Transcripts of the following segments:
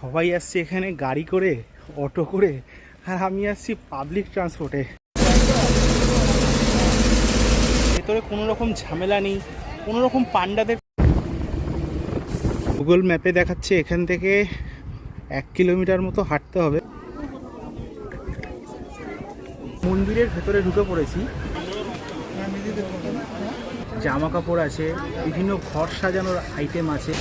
সবাই আসছে এখানে গাড়ি করে অটো করে, আর আমি আসছি পাবলিক ট্রান্সপোর্টে ভেতরে কোনো রকম ঝামেলা নেই, কোনো রকম পান্ডাদের গুগল ম্যাপে দেখাচ্ছে এখান থেকে এক কিলোমিটার মতো হাঁটতে হবে। মন্দিরের ভেতরে ঢুকে পড়েছি। জামা কাপড় আছে, বিভিন্ন ঘর সাজানোর আইটেম আছে।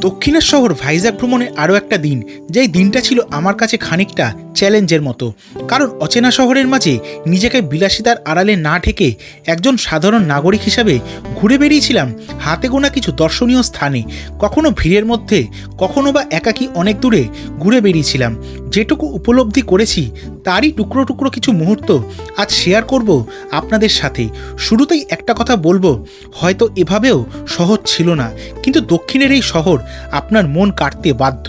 দক্ষিণের শহর ভাইজাগ ভ্রমণের আরও একটা দিন যেই দিনটা ছিল আমার কাছে খানিকটা চ্যালেঞ্জের মতো। কারণ অচেনা শহরের মাঝে নিজেকে বিলাসিতার আড়ালে না ঠেকে একজন সাধারণ নাগরিক হিসাবে ঘুরে বেরিয়েছিলাম হাতে গোনা কিছু দর্শনীয় স্থানে। কখনো ভিড়ের মধ্যে, কখনো বা একাকী অনেক দূরে ঘুরে বেরিয়েছিলাম যেটুকু উপলব্ধি করেছি, তারই টুকরো টুকরো কিছু মুহূর্ত আজ শেয়ার করব আপনাদের সাথে। শুরুতেই একটা কথা বলব, হয়তো এভাবেও সহজ ছিল না, কিন্তু দক্ষিণের এই শহর আপনার মন কাটতে বাধ্য।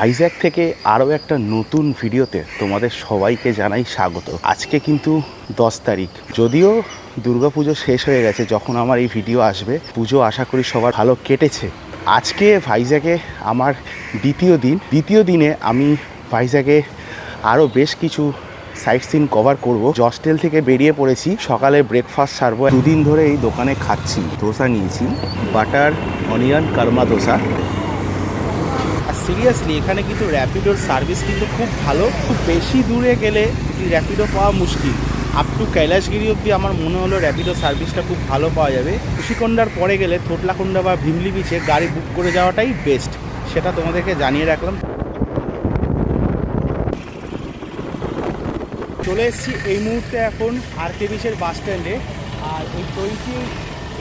ভাইজ্যাক থেকে আরও একটা নতুন ভিডিওতে তোমাদের সবাইকে জানাই স্বাগত। আজকে কিন্তু দশ তারিখ। যদিও দুর্গাপুজো শেষ হয়ে গেছে, যখন আমার এই ভিডিও আসবে, পুজো আশা করি সবার ভালো কেটেছে। আজকে ভাইজ্যাকে আমার দ্বিতীয় দিন। দ্বিতীয় দিনে আমি ভাইজ্যাকে আরও বেশ কিছু সাইট সিন কভার করব। জস্টেল থেকে বেরিয়ে পড়েছি। সকালে ব্রেকফাস্ট সারবো। দুদিন ধরে এই দোকানে খাচ্ছি। ধোসা নিয়েছি। বাটার, অনিয়ন, কর্মা দোসা সিরিয়াসলি, এখানে কিন্তু র্যাপিডোর সার্ভিস কিন্তু খুব ভালো। খুব বেশি দূরে গেলে র্যাপিডো পাওয়া মুশকিল। আপ টু কৈলাসগিরি অবধি আমার মনে হলো র্যাপিডো সার্ভিসটা খুব ভালো পাওয়া যাবে। কুশিকন্ডার পরে গেলে থোটলাকুন্ডা বা ভিমলি বিচে গাড়ি বুক করে যাওয়াটাই বেস্ট সেটা তোমাদেরকে জানিয়ে রাখলাম। চলে এসেছি এই মুহূর্তে এখন আর কে বিচের বাস স্ট্যান্ডে আর এই টোয়েন্টি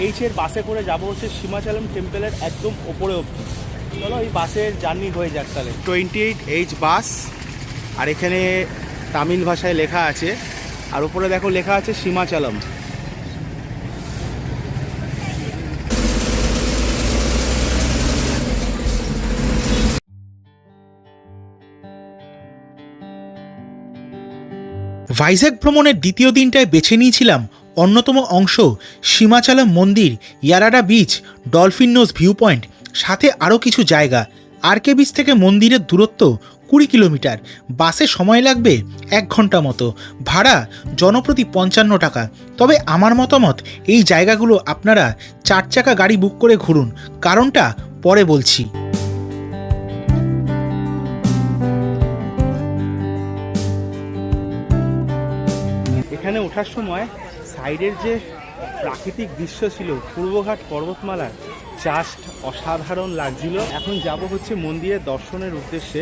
এইচের বাসে করে যাব হচ্ছে সীমাচলম টেম্পলের একদম ওপরে অবধি। চলো এই বাসের জার্নি হয়ে যাক তাহলে। টোয়েন্টি এইট এইচ বাস আর এখানে তামিল ভাষায় লেখা আছে। আর উপরে দেখো লেখা আছে সীমাচলম। ভাইজ্যাক ভ্রমণের দ্বিতীয় দিনটায় বেছে নিয়েছিলাম অন্যতম অংশ সীমাচলম মন্দির Yarada beach dolphin nose view point সাথে আরও কিছু জায়গা। আরকে বিচ থেকে মন্দিরের দূরত্ব কুড়ি কিলোমিটার। বাসে সময় লাগবে এক ঘণ্টা মতো। ভাড়া জনপ্রতি পঞ্চান্ন টাকা। তবে আমার মতামত, এই জায়গাগুলো আপনারা চার চাকা গাড়ি বুক করে ঘুরুন। কারণটা পরে বলছি। এখানে ওঠার সময় সাইডের যে প্রাকৃতিক দৃশ্য ছিল পূর্বঘাট পর্বতমালার। জাস্ট অসাধারণ লাগছিল। এখন যাব হচ্ছে মন্দিরের দর্শনের উদ্দেশ্যে।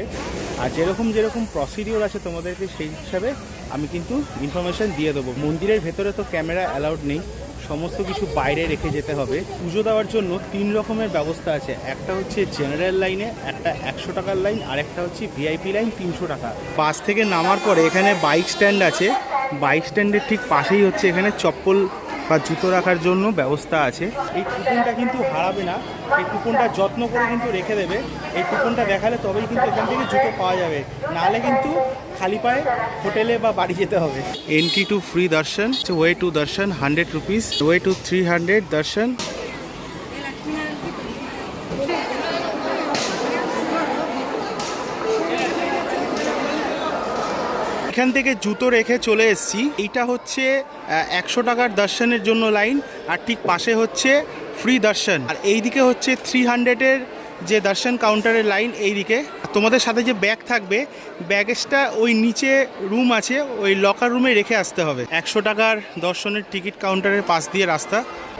আর যেরকম যেরকম প্রসিডিওর আছে তোমাদেরকে সেই হিসাবে আমি কিন্তু ইনফরমেশন দিয়ে দেবো। মন্দিরের ভেতরে তো ক্যামেরা অ্যালাউড নেই। সমস্ত কিছু বাইরে রেখে যেতে হবে। পুজো দেওয়ার জন্য তিন রকমের ব্যবস্থা আছে। একটা হচ্ছে জেনারেল লাইনে একটা একশো টাকার লাইন আর একটা হচ্ছে ভিআইপি লাইন তিনশো টাকা। বাস থেকে নামার পরে এখানে বাইক স্ট্যান্ড আছে। বাইক স্ট্যান্ডের ঠিক পাশেই হচ্ছে এখানে চপ্পল বা জুতো রাখার জন্য ব্যবস্থা আছে। এই কুপনটা কিন্তু হারাবে না। এই কুপনটা যত্ন করে কিন্তু রেখে দেবে। এই কুপনটা দেখালে তবেই কিন্তু এখান থেকে জুতো পাওয়া যাবে। নাহলে কিন্তু খালি পায়ে হোটেলে বা বাড়ি যেতে হবে। Entry two free darshan way two darshan hundred rupees way two three hundred darshan এখান থেকে জুতো রেখে চলে এসেছি। এইটা হচ্ছে একশো টাকার দর্শনের জন্য লাইন, আর ঠিক পাশে হচ্ছে ফ্রি দর্শন। আর এইদিকে হচ্ছে থ্রি হান্ড্রেডের যে দর্শন কাউন্টারের লাইন, এইদিকে। তোমাদের সাথে যে ব্যাগ থাকবে ব্যাগেজটা ওই নিচে রুম আছে, ওই লকার রুমে রেখে আসতে হবে। একশো টাকার দর্শনের টিকিট কাউন্টারের পাশ দিয়ে রাস্তা।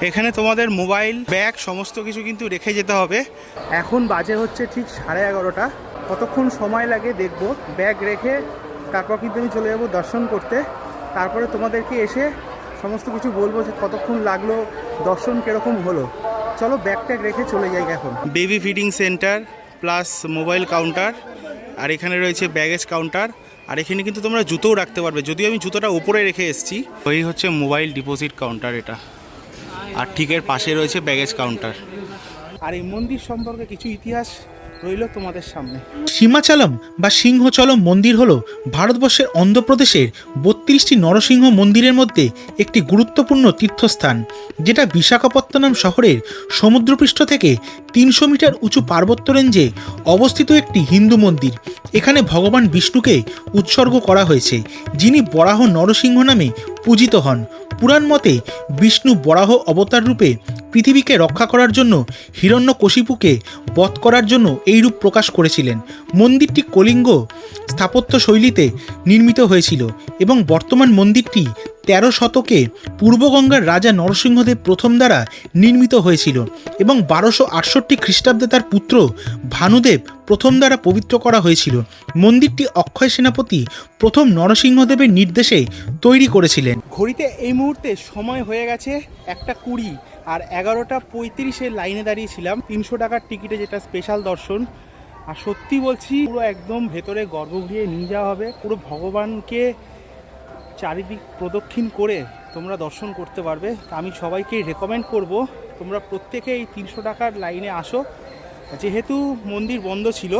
এখানে তোমাদের মোবাইল ব্যাগ সমস্ত কিছু কিন্তু রেখে যেতে হবে। এখন বাজে হচ্ছে ঠিক সাড়ে এগারোটা। কতক্ষণ সময় লাগে দেখব। ব্যাগ রেখে তারপর কিন্তু আমি চলে যাব দর্শন করতে। তারপরে তোমাদেরকে এসে সমস্ত কিছু বলব যে কতক্ষণ লাগল দর্শন কীরকম হলো। চলো ব্যাগ ট্যাগ রেখে চলে যাই এখন। Baby feeding centre plus mobile counter আর এখানে রয়েছে ব্যাগেজ কাউন্টার আর এখানে কিন্তু তোমরা জুতোও রাখতে পারবে। যদিও আমি জুতোটা উপরে রেখে এসেছি। ওই হচ্ছে মোবাইল ডিপোজিট কাউন্টার এটা। আর ঠিকের পাশে রয়েছে ব্যাগেজ কাউন্টার। আর এই মন্দির সম্পর্কে কিছু ইতিহাস রইল তোমাদের সামনে। সীমাচালম বা সিংহচলম মন্দির হল ভারতবর্ষের অন্ধ্রপ্রদেশের বত্রিশটি নরসিংহ মন্দিরের মধ্যে একটি গুরুত্বপূর্ণ তীর্থস্থান, যেটা বিশাখাপত্তনম শহরের সমুদ্রপৃষ্ঠ থেকে তিনশো মিটার উঁচু পার্বত্য রেঞ্জে অবস্থিত একটি হিন্দু মন্দির। এখানে ভগবান বিষ্ণুকে উৎসর্গ করা হয়েছে, যিনি বরাহ নরসিংহ নামে পূজিত হন। পুরাণ মতে বিষ্ণু বরাহ অবতার রূপে পৃথিবীকে রক্ষা করার জন্য হিরণ্যকশিপুকে বধ করার জন্য এই রূপ প্রকাশ করেছিলেন। মন্দিরটি কলিঙ্গ স্থাপত্য শৈলীতে নির্মিত হয়েছিল এবং বর্তমান মন্দিরটি তেরো শতকে পূর্বগঙ্গার রাজা নরসিংহদেব প্রথম দ্বারা নির্মিত হয়েছিল এবং বারোশো আটষট্টি খ্রিস্টাব্দে তার পুত্র ভানুদেব প্রথম দ্বারা পবিত্র করা হয়েছিল। মন্দিরটি অক্ষয় সেনাপতি প্রথম নরসিংহদেবের নির্দেশে তৈরি করেছিলেন। ঘড়িতে এই মুহূর্তে সময় হয়ে গেছে একটা কুড়ি। আর এগারোটা পঁয়ত্রিশের লাইনে দাঁড়িয়েছিলাম। তিনশো টাকার টিকিটে যেটা স্পেশাল দর্শন। আর সত্যি বলছি, পুরো একদম ভেতরে গর্ভগৃহে নিয়ে যাওয়া হবে। পুরো ভগবানকে চারিদিক প্রদক্ষিণ করে তোমরা দর্শন করতে পারবে। আমি সবাইকে রেকমেন্ড করব, তোমরা প্রত্যেকে এই তিনশো টাকার লাইনে আসো। যেহেতু মন্দির বন্ধ ছিল,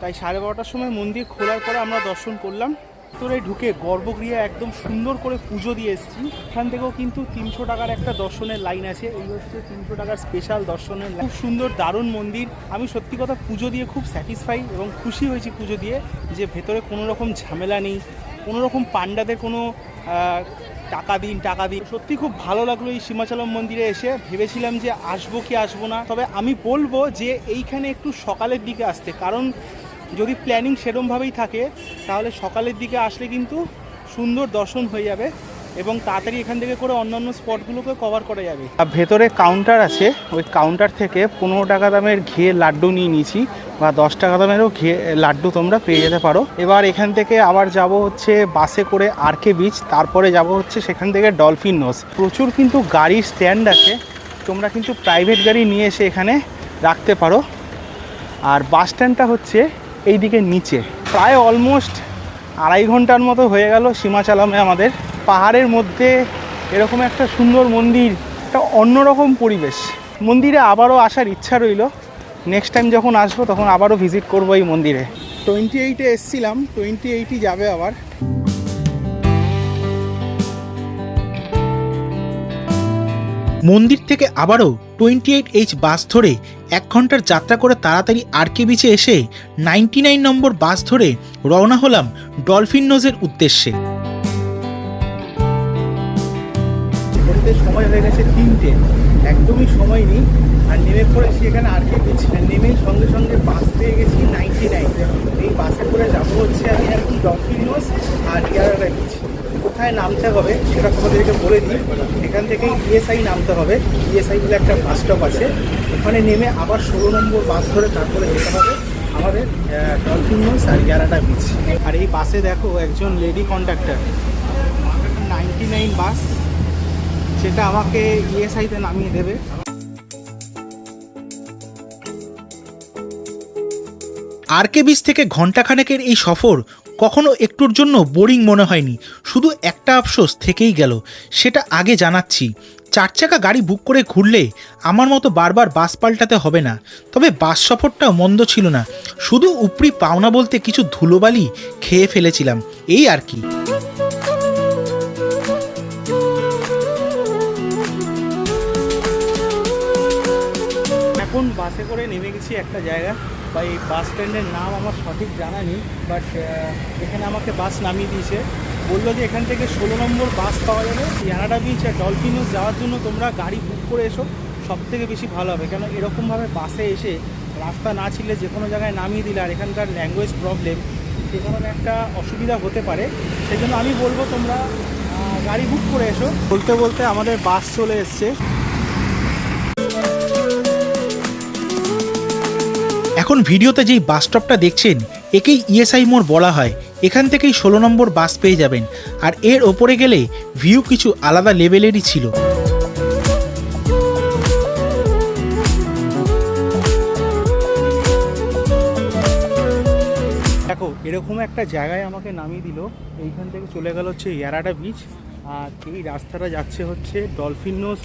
তাই সাড়ে বারোটার সময় মন্দির খোলার পরে আমরা দর্শন করলাম। ভিতরে ঢুকে গর্ভগৃহে একদম সুন্দর করে পুজো দিয়ে এসেছি। এখান থেকেও কিন্তু তিনশো টাকার একটা দর্শনের লাইন আছে। এই হচ্ছে তিনশো টাকার স্পেশাল দর্শনের খুব সুন্দর দারুণ মন্দির। আমি সত্যি কথা পুজো দিয়ে খুব স্যাটিসফাই এবং খুশি হয়েছি পুজো দিয়ে যে ভেতরে কোনো রকম ঝামেলা নেই, কোনো রকম পান্ডাদের কোনো টাকা দিন টাকা দিন। সত্যি খুব ভালো লাগল এই সীমাচলম মন্দিরে এসে। ভেবেছিলাম যে আসব কি আসব না। তবে আমি বলব যে এইখানে একটু সকালের দিকে আসতে। কারণ যদি প্ল্যানিং সেরমভাবেই থাকে, তাহলে সকালের দিকে আসলে কিন্তু সুন্দর দর্শন হয়ে যাবে এবং তাড়াতাড়ি এখান থেকে করে অন্যান্য স্পটগুলোকে কভার করা যাবে। আর ভেতরে কাউন্টার আছে, ওই কাউন্টার থেকে পনেরো টাকা দামের ঘিয়ে লাড্ডু নিয়ে নিয়েছি বা দশ টাকা দামেরও ঘিয়ে লাড্ডু তোমরা পেয়ে যেতে পারো। এবার এখান থেকে আবার যাব হচ্ছে বাসে করে আরকে বিচ তারপরে যাব হচ্ছে সেখান থেকে ডলফিন নোস প্রচুর কিন্তু গাড়ির স্ট্যান্ড আছে, তোমরা কিন্তু প্রাইভেট গাড়ি নিয়ে এসে এখানে রাখতে পারো। আর বাস স্ট্যান্ডটা হচ্ছে এই দিকে নিচে। প্রায় অলমোস্ট আড়াই ঘণ্টার মতো হয়ে গেল সীমাচালামে আমাদের। পাহাড়ের মধ্যে এরকম একটা সুন্দর মন্দির, একটা অন্যরকম পরিবেশ। মন্দিরে আবারও আসার ইচ্ছা রইল। নেক্সট টাইম যখন আসব তখন আবারও ভিজিট করব এই মন্দিরে। টোয়েন্টি এইটে এসছিলাম টোয়েন্টি এইটই যাবে আবার। মন্দির থেকে আবারও টোয়েন্টি এইট এইচ বাস ধরে এক ঘণ্টার যাত্রা করে তাড়াতাড়ি আরকে বিচে এসে নাইনটি নাইন নম্বর বাস ধরে রওনা হলাম ডলফিন নোজের উদ্দেশ্যে। সময় হয়ে গেছে তিনটে। একদমই সময় নেই। আর নেমে পড়েছি এখানে আর কে পেয়েছি না নেমেই সঙ্গে সঙ্গে বাস পেয়ে গেছি নাইনটি নাইন এই বাসে করে যাব হচ্ছে আমি এখন ডলফিনোস আর ইয়ারা বিচ কোথায় নামতে হবে সেটা তোমাদেরকে বলে দিই। এখান থেকে ইএসআই নামতে হবে। ইএসআই বলে একটা বাস স্টপ আছে। ওখানে নেমে আবার ষোলো নম্বর বাস ধরে তারপরে যেতে হবে আমাদের ডলফিনোস আর গ্যারাটা বিচ আর এই বাসে দেখো একজন lady conductor ninety nine bus সেটা আমাকে ইএসআইতে নামিয়ে দেবে। আরকে বিচ থেকে ঘণ্টাখানেকের এই সফর কখনো একটুর জন্য বোরিং মনে হয়নি। শুধু একটা আফসোস থেকেই গেল। সেটা আগে জানাচ্ছি। চার চাকা গাড়ি বুক করে ঘুরলে আমার মতো বারবার বাস পাল্টাতে হবে না। তবে বাস সফরটাও মন্দ ছিল না। শুধু উপরি পাওনা বলতে কিছু ধুলোবালি খেয়ে ফেলেছিলাম। এই আর কি। এখন বাসে করে নেমে গেছি একটা জায়গা। বা এই বাস স্ট্যান্ডের নাম আমার সঠিক জানা নেই বাট এখানে আমাকে বাস নামিয়ে দিয়েছে। বলল যে এখান থেকে ষোলো নম্বর বাস পাওয়া যাবে ইয়ানাডা বিচ আর ডলফিনোস যাওয়ার জন্য তোমরা গাড়ি বুক করে এসো সব থেকে বেশি ভালো হবে। কেন এরকমভাবে বাসে এসে রাস্তা না ছিলে যে কোনো জায়গায় নামিয়ে দিলে আর এখানকার ল্যাঙ্গুয়েজ প্রবলেম সে কারণে একটা অসুবিধা হতে পারে। সেই জন্য আমি বলব তোমরা গাড়ি বুক করে এসো। বলতে বলতে আমাদের বাস চলে এসছে। এখন ভিডিওতে যেই বাস স্টপটা দেখছেন, একেই ইএসআই মোড় বলা হয়। এখান থেকেই ষোলো নম্বর বাস পেয়ে যাবেন। আর এর ওপরে গেলে ভিউ কিছু আলাদা লেভেলেরই ছিল। দেখো, এরকম একটা জায়গায় আমাকে নামিয়ে দিল। এইখান থেকে চলে গেল হচ্ছে ইয়ারাডা বিচ আর এই রাস্তাটা যাচ্ছে হচ্ছে ডলফিনোস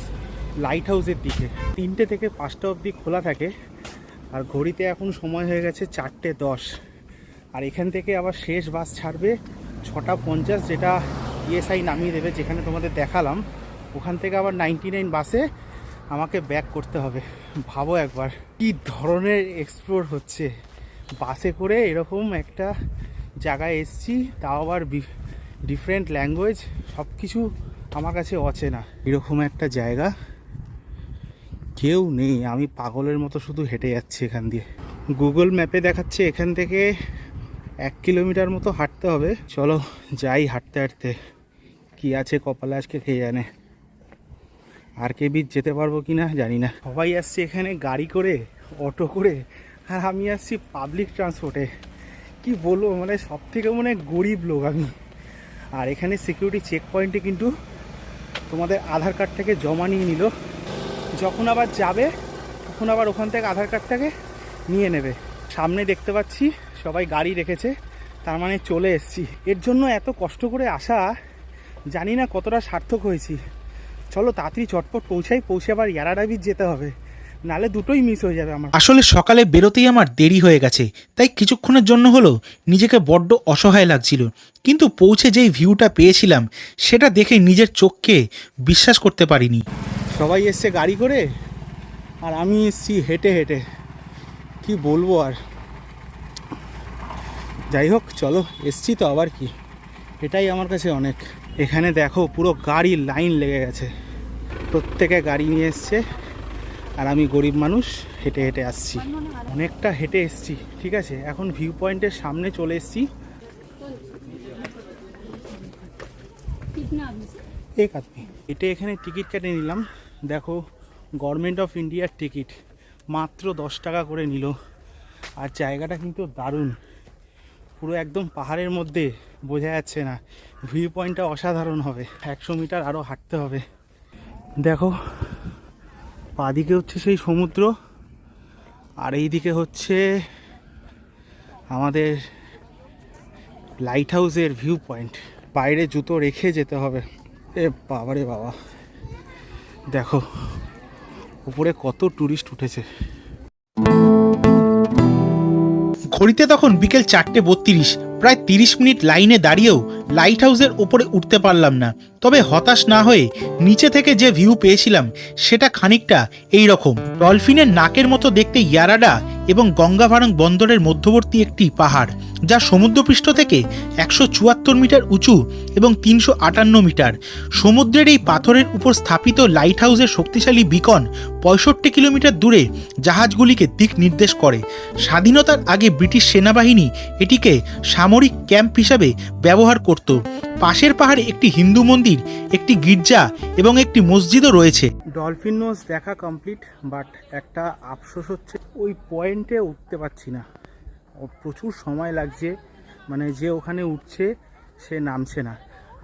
লাইট হাউসের দিকে। তিনটে থেকে পাঁচটা অবধি খোলা থাকে। আর ঘড়িতে এখন সময় হয়ে গেছে চারটে দশ। আর এখান থেকে আবার শেষ বাস ছাড়বে ছটা পঞ্চাশ, যেটা ইএসআই নামিয়ে দেবে, যেখানে তোমাদের দেখালাম। ওখান থেকে আবার নাইনটি নাইন বাসে আমাকে ব্যাক করতে হবে। ভাবো একবার, কি ধরনের এক্সপ্লোর হচ্ছে? বাসে করে এরকম একটা জায়গায় এসছি, তাও আবার ডিফারেন্ট ল্যাঙ্গুয়েজ সব কিছু আমার কাছে অচেনা। এরকম একটা জায়গা। কেউ নেই, আমি পাগলের মতো শুধু হেঁটে যাচ্ছি এখান দিয়ে। গুগল ম্যাপে দেখাচ্ছে এখান থেকে এক কিলোমিটার মতো হাঁটতে হবে। চলো যাই হাঁটতে হাঁটতে। কি আছে কপালে আজকে খেয়ে জানে? আর কে বিচ যেতে পারব কি না জানি না। সবাই আসছে এখানে গাড়ি করে অটো করে, আর আমি আসছি পাবলিক ট্রান্সপোর্টে কি বলব মানে সব থেকে মানে গরিব লোক আমি। আর এখানে সিকিউরিটি চেক পয়েন্টে কিন্তু তোমাদের আধার কার্ডটাকে জমা নিয়ে নিল। যখন আবার যাবে, তখন আবার ওখান থেকে আধার কার্ডটাকে নিয়ে নেবে। সামনে দেখতে পাচ্ছি সবাই গাড়ি রেখেছে, তার মানে চলে এসছি। এর জন্য এত কষ্ট করে আসা, জানি না কতটা সার্থক হয়েছি। চলো তাড়াতাড়ি চটপট পৌঁছাই, পৌঁছে আবার ইয়ারাডা বিচ যেতে হবে। নালে দুটোই মিস হয়ে যাবে আমার। আসলে সকালে বেরোতেই আমার দেরি হয়ে গেছে, তাই কিছুক্ষণের জন্য হলো নিজেকে বড্ড অসহায় লাগছিল। কিন্তু পৌঁছে যেই ভিউটা পেয়েছিলাম, সেটা দেখে নিজের চোখকে বিশ্বাস করতে পারিনি। সবাই এসছে গাড়ি করে আর আমি এসছি হেঁটে হেঁটে। কি বলব আর? যাই হোক চলো এসছি তো আবার কি? এটাই আমার কাছে অনেক। এখানে দেখো পুরো গাড়ি লাইন লেগে গেছে। প্রত্যেকে গাড়ি নিয়ে এসছে আর আমি গরিব মানুষ হেঁটে হেঁটে আসছি। অনেকটা হেঁটে এসছি ঠিক আছে? এখন ভিউ পয়েন্টের সামনে চলে এসছি। এক আপনি এটা এখানে টিকিট কেটে নিলাম। দেখো গভর্নমেন্ট অফ ইন্ডিয়ার টিকিট মাত্র দশ টাকা করে নিল। আর জায়গাটা কিন্তু দারুণ। পুরো একদম পাহাড়ের মধ্যে, বোঝা যাচ্ছে না। ভিউ পয়েন্টটা অসাধারণ হবে। একশো মিটার আরও হাঁটতে হবে। দেখো বাদিকে হচ্ছে সেই সমুদ্র, আর এই দিকে হচ্ছে আমাদের লাইট হাউসের ভিউ পয়েন্ট বাইরে জুতো রেখে যেতে হবে। এ বাবারে বাবা। দেখো, উপরে কত টুরিস্ট উঠেছে। ঘড়িতে তখন বিকেল চারটে বত্রিশ, প্রায় তিরিশ মিনিট লাইনে দাঁড়িয়েও লাইট হাউসের ওপরে উঠতে পারলাম না। তবে হতাশ না হয়ে নিচে থেকে যে ভিউ পেয়েছিলাম, সেটা খানিকটা এই রকম ডলফিনের নাকের মতো দেখতে ইয়ারাডা এবং গঙ্গাভারং বন্দরের মধ্যবর্তী একটি পাহাড়, যা সমুদ্রপৃষ্ঠ থেকে একশো চুয়াত্তর মিটার উঁচু এবং তিনশো আটান্ন মিটার। সমুদ্রের এই পাথরের উপর স্থাপিত লাইট হাউসের শক্তিশালী বিকন পঁয়ষট্টি কিলোমিটার দূরে জাহাজগুলিকে দিক নির্দেশ করে। স্বাধীনতার আগে ব্রিটিশ সেনাবাহিনী এটিকে সামরিক ক্যাম্প হিসাবে ব্যবহার করত। পাশের পাহাড়ে একটি হিন্দু মন্দির, একটি গির্জা এবং একটি মসজিদও রয়েছে। ডলফিন নোজ দেখা কমপ্লিট, বাট একটা আফসোস হচ্ছে ওই পয়েন্টে উঠতে পারছি না। প্রচুর সময় লাগছে মানে যে ওখানে উঠছে, সে নামছে না।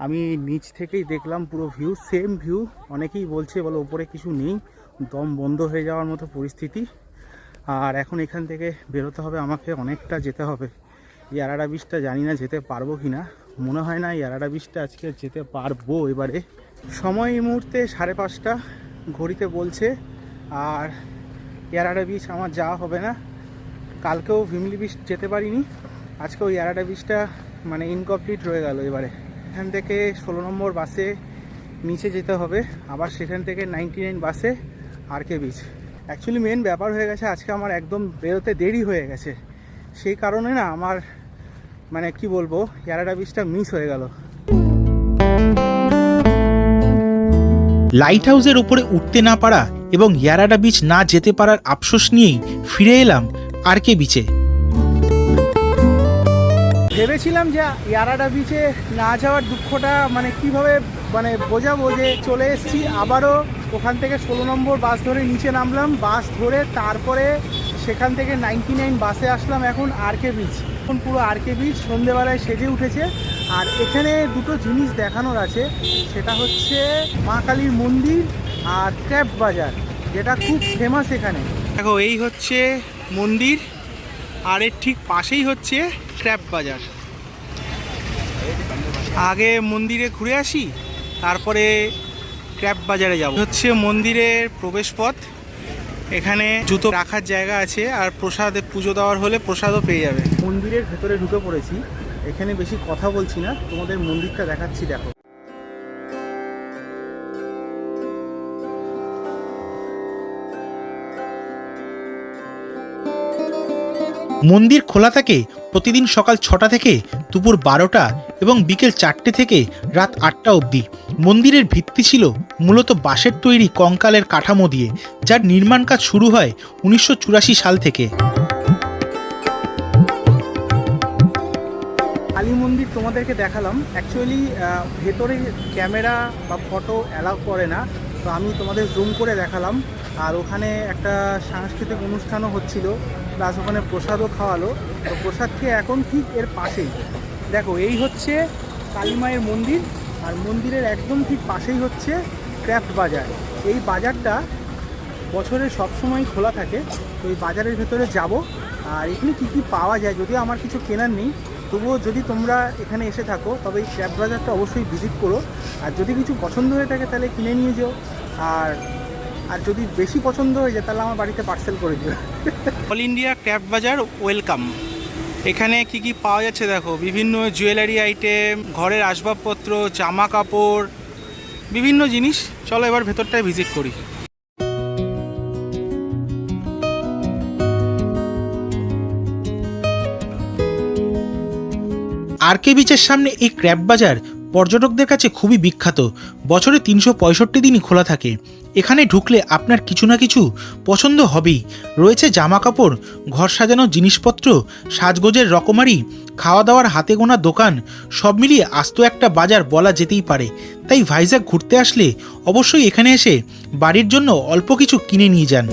আমি নিচ থেকেই দেখলাম পুরো ভিউ সেম ভিউ অনেকেই বলছে, বলো ওপরে কিছু নেই, দম বন্ধ হয়ে যাওয়ার মতো পরিস্থিতি। আর এখন এখান থেকে বেরোতে হবে, আমাকে অনেকটা যেতে হবে। ইয়ারাডা বিচটা জানি না যেতে পারব কি না মনে হয় না ইয়ারাডা বিচটা আজকে যেতে পারব এবারে। সময় এই মুহূর্তে সাড়ে পাঁচটা, ঘড়িতে বলছে। আর ইয়ারাডা বিচ আমার যাওয়া হবে না। কালকেও ভিমলি বিচ যেতে পারিনি। আজকেও ইয়ারাডা বিচটা মানে ইনকমপ্লিট রয়ে গেল এবারে। এখান থেকে ষোলো নম্বর বাসে নিচে যেতে হবে। আবার সেখান থেকে নাইনটি নাইন বাসে R K beach actually main ব্যাপার হয়ে গেছে, আজকে আমার একদম বেরোতে দেরি হয়ে গেছে। সেই কারণে না আমার মানে কি বলব ইয়ারাডা বিচটা মিস হয়ে গেল। লাইট হাউসের উপরে উঠতে না পারা এবং ইয়ারাডা বিচ না যেতে পারার আফসোস নিয়েই ফিরে এলাম আর কে বিচে ভেবেছিলাম যে ইয়ারাডা বিচে না যাওয়ার দুঃখটা মানে কীভাবে মানে বোঝাবো যে চলে এসেছি আবারও ওখান থেকে ষোলো নম্বর বাস ধরে নিচে নামলাম। বাস ধরে তারপরে সেখান থেকে নাইনটি নাইন বাসে আসলাম এখন আর কে বিচ এখন পুরো আর কে বিচ সন্ধেবেলায় সেজে উঠেছে। আর এখানে দুটো জিনিস দেখানোর আছে। সেটা হচ্ছে মা কালীর মন্দির আর ক্র্যাপ বাজার, যেটা খুব ফেমাস এখানে। দেখো, এই হচ্ছে মন্দির, আর এর ঠিক পাশেই হচ্ছে ট্র্যাপ বাজার। আগে মন্দিরে ঘুরে আসি, তারপরে ট্র্যাপ বাজারে যাব। হচ্ছে মন্দিরের প্রবেশ পথ এখানে জুতো রাখার জায়গা আছে আর প্রসাদ পুজো দেওয়ার হলে প্রসাদও পেয়ে যাবে। মন্দিরের ভেতরে ঢুকে পড়েছি। এখানে বেশি কথা বলছি না, তোমাদের মন্দিরটা দেখাচ্ছি, দেখো। মন্দির খোলা থাকে প্রতিদিন সকাল ছটা থেকে দুপুর বারোটা এবং বিকেল চারটে থেকে রাত আটটা অবধি। মন্দিরের ভিত্তি ছিল মূলত বাঁশের তৈরি কঙ্কালের কাঠামো দিয়ে, যার নির্মাণ কাজ শুরু হয় উনিশশো চুরাশি সাল থেকে। কালী মন্দির তোমাদেরকে দেখালাম। অ্যাকচুয়ালি ভেতরে ক্যামেরা বা ফটো অ্যালাউ করে না। তো আমি তোমাদের জুম করে দেখালাম। আর ওখানে একটা সাংস্কৃতিক অনুষ্ঠানও হচ্ছিল। প্লাস ওখানে প্রসাদও খাওয়ালো। তো প্রসাদ খেয়ে এখন ঠিক এর পাশেই। দেখো, এই হচ্ছে কালী মায়ের মন্দির, আর মন্দিরের একদম ঠিক পাশেই হচ্ছে ক্র্যাফট বাজার। এই বাজারটা বছরের সব সময় খোলা থাকে। তো এই বাজারের ভেতরে যাব। আর এখানে কী কী পাওয়া যায় যদিও আমার কিছু কেনার নেই, তবুও যদি তোমরা এখানে এসে থাকো, তবে এই ক্র্যাপ বাজারটা অবশ্যই ভিজিট করো। আর যদি কিছু পছন্দ হয়ে থাকে তাহলে কিনে নিয়ে যেও। আর আর যদি বেশি পছন্দ হয়ে যায়, তাহলে আমার বাড়িতে পার্সেল করে দিও। All India craft bazaar welcome এখানে কি কি পাওয়া যাচ্ছে দেখো? বিভিন্ন জুয়েলারি আইটেম ঘরের আসবাবপত্র, জামা কাপড়, বিভিন্ন জিনিস। চলো এবার ভেতরটায় ভিজিট করি। আর কে বিচের সামনে এই ক্র্যাপ বাজার? পর্যটকদের কাছে খুবই বিখ্যাত। বছরে তিনশো পঁয়ষট্টি দিনই খোলা থাকে। এখানে ঢুকলে আপনার কিছু না কিছু পছন্দ হবেই। রয়েছে জামা কাপড় ঘর সাজানোর জিনিসপত্র, সাজগোজের রকমারি খাওয়া দাওয়ার হাতে গোনা দোকান, সব মিলিয়ে আস্ত একটা বাজার বলা যেতেই পারে। তাই ভাইজাগ ঘুরতে আসলে অবশ্যই এখানে এসে বাড়ির জন্য অল্প কিছু কিনে নিয়ে যান।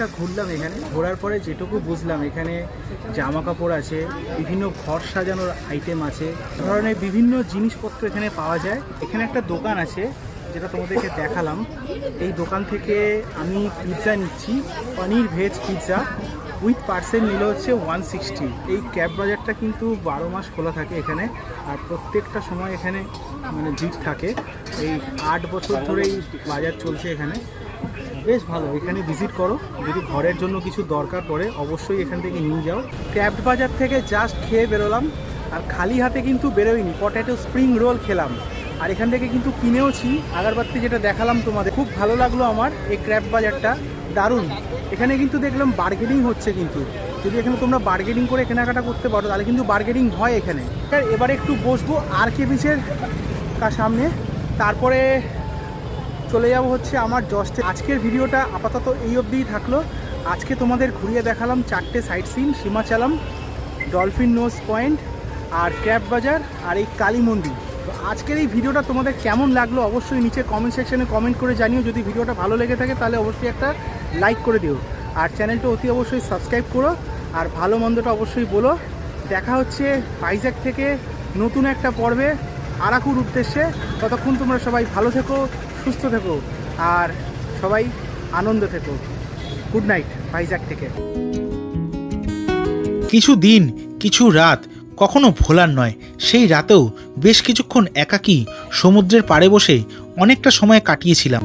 বাজারটা ঘুরলাম এখানে। ঘোরার পরে যেটুকু বুঝলাম, এখানে জামা কাপড় আছে, বিভিন্ন ঘর সাজানোর আইটেম আছে ধরনের বিভিন্ন জিনিসপত্র এখানে পাওয়া যায়। এখানে একটা দোকান আছে, যেটা তোমাদেরকে দেখালাম। এই দোকান থেকে আমি পিৎজা নিচ্ছি, paneer veg pizza with parcel নিলে হচ্ছে ওয়ান সিক্সটি এই ক্যাব বাজারটা কিন্তু বারো মাস খোলা থাকে এখানে, আর প্রত্যেকটা সময় এখানে মানে ভিড় থাকে। এই আট বছর ধরে এই বাজার চলছে এখানে। বেশ ভালো, এখানে ভিজিট করো। যদি ঘরের জন্য কিছু দরকার পড়ে, অবশ্যই এখান থেকে নিয়ে যাও। ক্র্যাফট বাজার থেকে জাস্ট খেয়ে বেরোলাম, আর খালি হাতে কিন্তু বেরোইনি পটেটো স্প্রিং রোল খেলাম। আর এখান থেকে কিন্তু কিনেওছি আগারবাত্তি যেটা দেখালাম তোমাদের। খুব ভালো লাগল আমার এই ক্র্যাফট বাজারটা দারুণ। এখানে কিন্তু দেখলাম বার্গেনিং হচ্ছে কিন্তু। যদি এখানে তোমরা বার্গেনিং করে কেনাকাটা করতে পারো, তাহলে কিন্তু বার্গেনিং হয় এখানে। এবার একটু বসবো আর কে বিচের তার সামনে। তারপরে চলে যাব হচ্ছে আমার জস্টে আজকের ভিডিওটা আপাতত এই অবধিই থাকল। আজকে তোমাদের ঘুরিয়ে দেখালাম চারটে sight seen Simhachalam dolphin nose point আর ক্র্যাপ বাজার আর এই কালী মন্দির। তো আজকের এই ভিডিওটা তোমাদের কেমন লাগল অবশ্যই নিচে কমেন্ট সেকশনে কমেন্ট করে জানিও। যদি ভিডিওটা ভালো লেগে থাকে তাহলে অবশ্যই একটা লাইক করে দিও। আর চ্যানেলটা অতি অবশ্যই সাবস্ক্রাইব করো। আর ভালো মন্দটা অবশ্যই বলো। দেখা হচ্ছে ভাইজ্যাক থেকে নতুন একটা পর্বে আরাকুর উদ্দেশ্যে। ততক্ষণ তোমরা সবাই ভালো থেকো। সুস্থ থেকো আর সবাই আনন্দ থেকো। গুড নাইট ভাইজাক থেকে। কিছু দিন, কিছু রাত কখনো ভোলার নয়, সেই রাতেও বেশ কিছুক্ষণ একাকী সমুদ্রের পাড়ে বসে অনেকটা সময় কাটিয়েছিলাম।